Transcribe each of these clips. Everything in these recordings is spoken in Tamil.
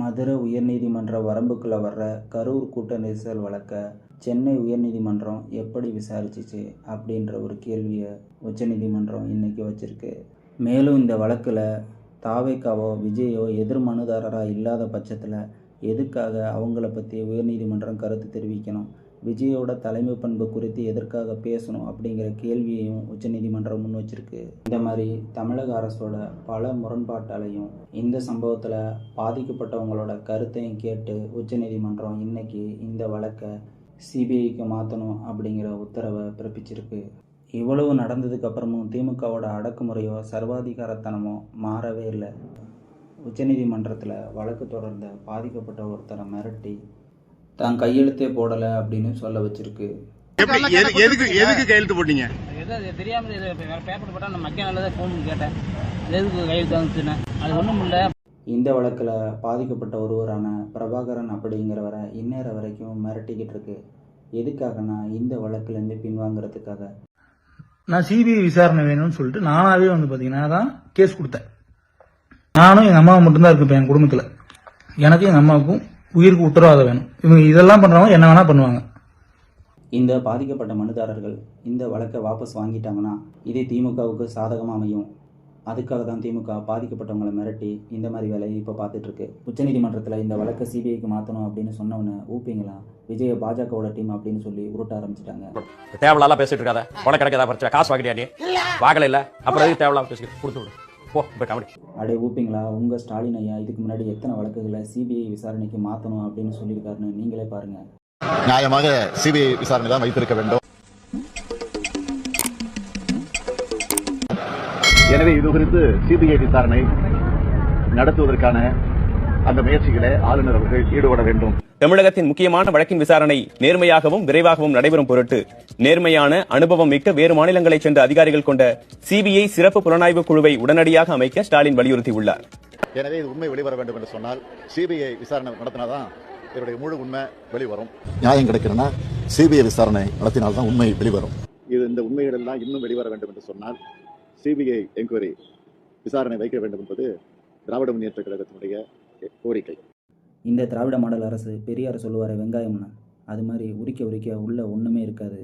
மதுரை உயர்நீதிமன்ற வரம்புக்குள்ளே வர்ற கரூர் கூட்ட நெரிசல் வழக்கை சென்னை உயர்நீதிமன்றம் எப்படி விசாரிச்சிச்சு அப்படின்ற ஒரு கேள்வியை உச்சநீதிமன்றம் இன்னைக்கு வச்சிருக்கு. மேலும் இந்த வழக்கில் தாவேக்காவோ விஜயோ எதிர் மனுதாரராக இல்லாத பட்சத்தில் எதுக்காக அவங்கள பற்றி உயர்நீதிமன்றம் கருத்து தெரிவிக்கணும்? விஜயோட தலைமை பண்பு குறித்து எதற்காக பேசணும் அப்படிங்கிற கேள்வியையும் உச்சநீதிமன்றம் முன் வச்சிருக்கு. இந்த மாதிரி தமிழக அரசோட பல முரண்பாட்டாலையும் இந்த சம்பவத்தில் பாதிக்கப்பட்டவங்களோட கருத்தையும் கேட்டு உச்சநீதிமன்றம் இன்னைக்கு இந்த வழக்கை சிபிஐக்கு மாற்றணும் அப்படிங்கிற உத்தரவை பிறப்பிச்சிருக்கு. இவ்வளவு நடந்ததுக்கு அப்புறமும் திமுகவோட அடக்குமுறையோ சர்வாதிகாரத்தனமோ மாறவே இல்லை. உச்சநீதிமன்றத்தில் வழக்கு தொடர்ந்த பாதிக்கப்பட்ட ஒருத்தரை மிரட்டி தான் கையெழுத்தே போடலை அப்படின்னு சொல்ல வச்சிருக்கு. எதுக்கு எதுக்கு கையெழுத்து போட்டீங்க? தெரியாம பேப்பர் போட்டா நான் மக்கள் நல்லதா ஃபோன் கேட்டேன். அது எதுக்கு கையெழுத்து வந்துச்சுன்னு அது ஒன்றும் இல்லை. இந்த வழக்கில் பாதிக்கப்பட்ட ஒருவரான பிரபாகரன் அப்படிங்கிறவரை இந்நேரம் வரைக்கும் மிரட்டிக்கிட்டு இருக்கு. எதுக்காகனா இந்த வழக்குலேருந்து பின்வாங்கிறதுக்காக. நான் சிபிஐ விசாரணை வேணும்னு சொல்லிட்டு நானாவே வந்து பாத்தீங்கன்னா தான் கேஸ் கொடுத்தேன். நானும் எங்க அம்மா மட்டும்தான் இருக்கு என் குடும்பத்துல. எனக்கு எங்க அம்மாவுக்கும் உயிருக்கு உத்தரவாதம் வேணும். இவங்க இதெல்லாம் பண்றவங்க என்ன வேணா பண்ணுவாங்க. இந்த பாதிக்கப்பட்ட மனுதாரர்கள் இந்த வழக்கை வாபஸ் வாங்கிட்டாங்கன்னா இதே திமுகவுக்கு சாதகமாக அமையும். அதுக்காக தான் திமுக பாதிக்கப்பட்டவங்களை மிரட்டி இந்த மாதிரி வேலையை இப்போ பார்த்துட்டு இருக்கு உச்சநீதிமன்றத்தில் இந்த வழக்கை சிபிஐக்கு மாற்றணும் அப்படின்னு சொன்னவொன்னே ஊப்பிங்களா? விஜய பாஜகவோட டீம் அப்படின்னு சொல்லி உருட்ட ஆரம்பிச்சிட்டாங்க. தேவையில்லாம பேசிட்டு இருக்காத. உனக்கு கிடைக்காத பிரச்சனை காசு வாங்கிட்டியா நீ? வாங்கல இல்ல. அப்புறம் தேவையில்லாம பேசிட்டு கொடுத்து விடு. போ போய் காமெடி. அடே ஊப்பிங்களா? உங்கள் ஸ்டாலின் ஐயா இதுக்கு முன்னாடி எத்தனை வழக்குகளை சிபிஐ விசாரணைக்கு மாற்றணும் அப்படின்னு சொல்லியிருக்காருன்னு நீங்களே பாருங்கள் நியாயமாக சிபிஐ விசாரணை தான் வைத்திருக்க வேண்டும். எனவே இது குறித்து சிபிஐ விசாரணை நடத்துவதற்கான அந்த முயற்சிகளை ஆளுநர் அவர்கள் ஈடுபட வேண்டும். தமிழகத்தின் முக்கியமான வழக்கின் விசாரணை நேர்மையாகவும் விரைவாகவும் நடைபெறும் பொருட்டு நேர்மையான அனுபவம் மிக்க வேறு மாநிலங்களைச் சேர்ந்த அதிகாரிகள் கொண்ட சிபிஐ சிறப்பு புலனாய்வு குழுவை உடனடியாக அமைக்க ஸ்டாலின் வலியுறுத்தியுள்ளார். எனவே இது உண்மை வெளிவர வேண்டும் என்று சொன்னால் சிபிஐ விசாரணை நடத்தினாதான் இதனுடைய முழு உண்மை வெளிவரும். நியாயம் கிடைக்கிறனா சிபிஐ விசாரணை நடத்தினால்தான் உண்மை வெளிவரும். இது இந்த உண்மைகள் எல்லாம் இன்னும் வெளிவர வேண்டும் என்று சொன்னால் சிபிஐ என்கொயரி விசாரணை வைக்க வேண்டும் என்பது திராவிட முன்னேற்ற கழகத்தினுடைய கோரிக்கை. இந்த திராவிட மாடல் அரசு பெரியார் சொல்லுவார் வெங்காயம்னு அது மாதிரி உரிக்க உரிக்க உள்ள ஒன்றுமே இருக்காது.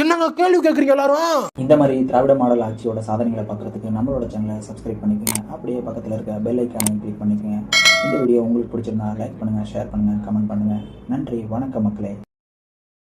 என்னங்க கேள்வி கேக்குறீங்க எல்லாரும்? இந்த மாதிரி திராவிட மாடல் ஆட்சியோட சாதனைகளை பார்க்குறதுக்கு நம்மளோட சேனலை சப்ஸ்கிரைப் பண்ணிக்கோங்க. அப்படியே பக்கத்தில் இருக்க பெல் ஐக்கானையும் கிளிக் பண்ணிக்கோங்க. இந்த வீடியோ உங்களுக்கு பிடிச்சிருந்தா லைக் பண்ணுங்கள் ஷேர் பண்ணுங்கள் கமெண்ட் பண்ணுங்கள் நன்றி வணக்கம் மக்களே.